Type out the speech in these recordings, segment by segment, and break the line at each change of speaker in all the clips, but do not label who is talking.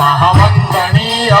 महामन्दनीया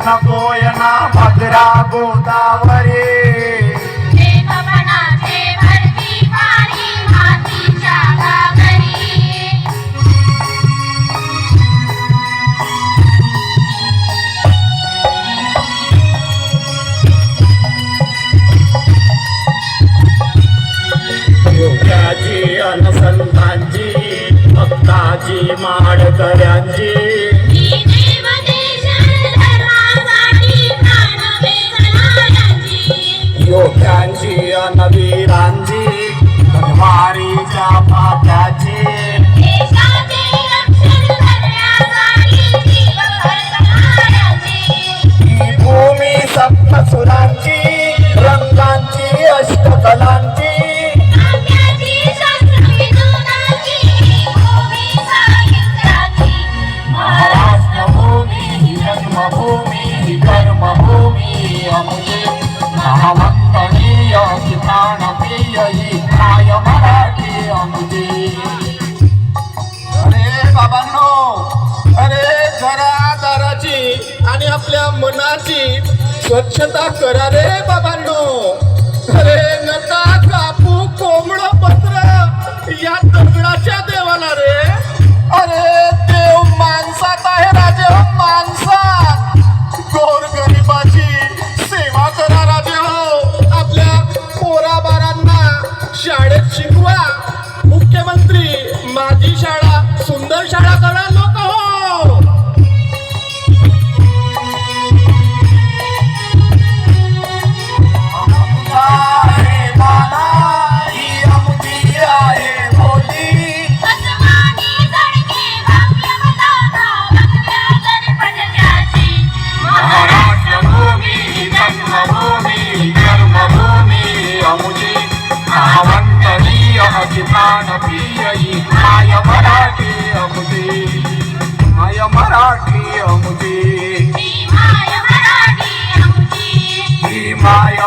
कृष्ण कोयना भद्रा गोदावरी.
अनुसंतांची भक्ताची माडकऱ्यांची. नवी रांजी
तलवारीच्या पात्याची
भूमी सप्तसुरांची रंगांची अष्ट आपल्या मनाची स्वच्छता करा रे बाबांनो. अरे नका कापू कोंबड पत्र या दगडाच्या देवाला रे. अरे
మాయముచి ఈ మాయ